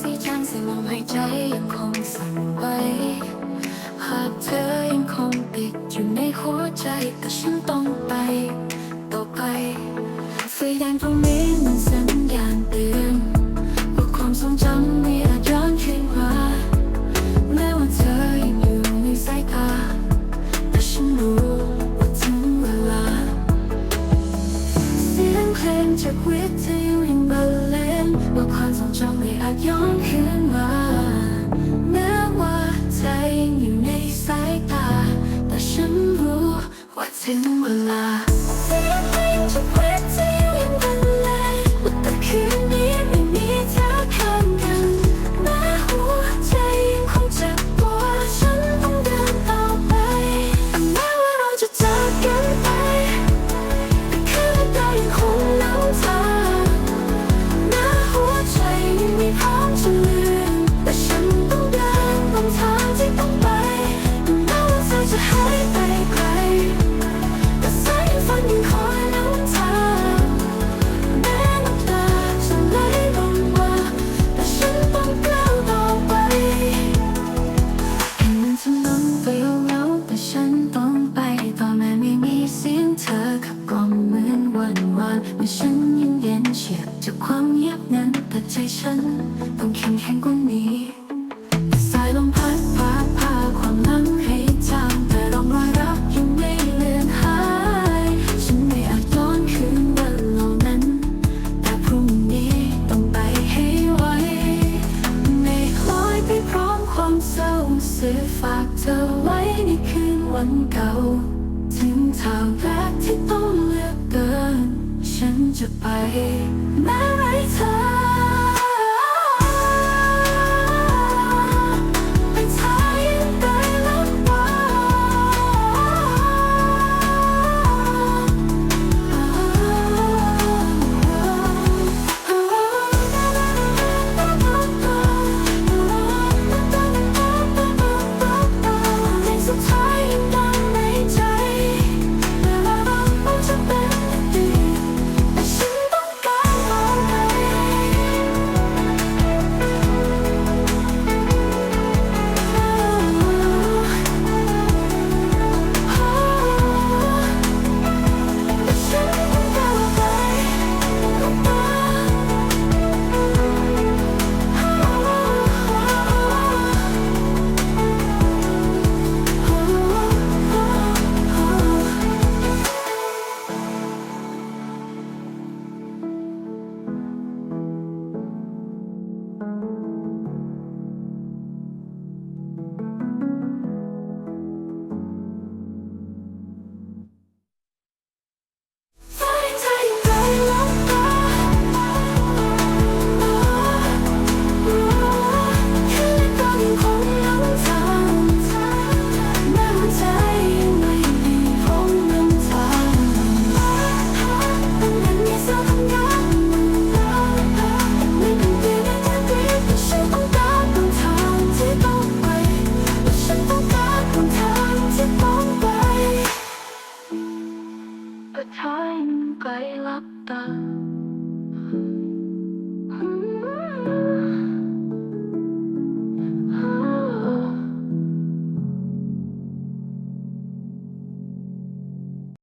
สิช่างเสียลมหายใจยังคงสั่นไป หากเธอยังคงติดอยู่ในหัวใจแต่ฉันต้องไป ต่อไปฝืนยันพรงนี้ ธอขับกล่อมเหมือนวันวานเมื่อฉันยังเย็นเฉียบจากความเงียบนั้นแต่ใจฉันต้องแข็งแข็งกว่านี้สายลมพัดพาพาความลังให้จางแต่ร่องรอยรักยังไม่เลือนหาย ฉันไม่อาจย้อนคืนวันเหล่านั้น แต่พรุ่งนี้ต้องไปให้ไวไม่ลอยไปพร้อมความเศร้าสื่อฝากเธอไว้ในคืนวันเก่า ถึงทางรักที่ต้องเลือกเกิน ฉันจะไปแม้ไร้เธอ but time I love them.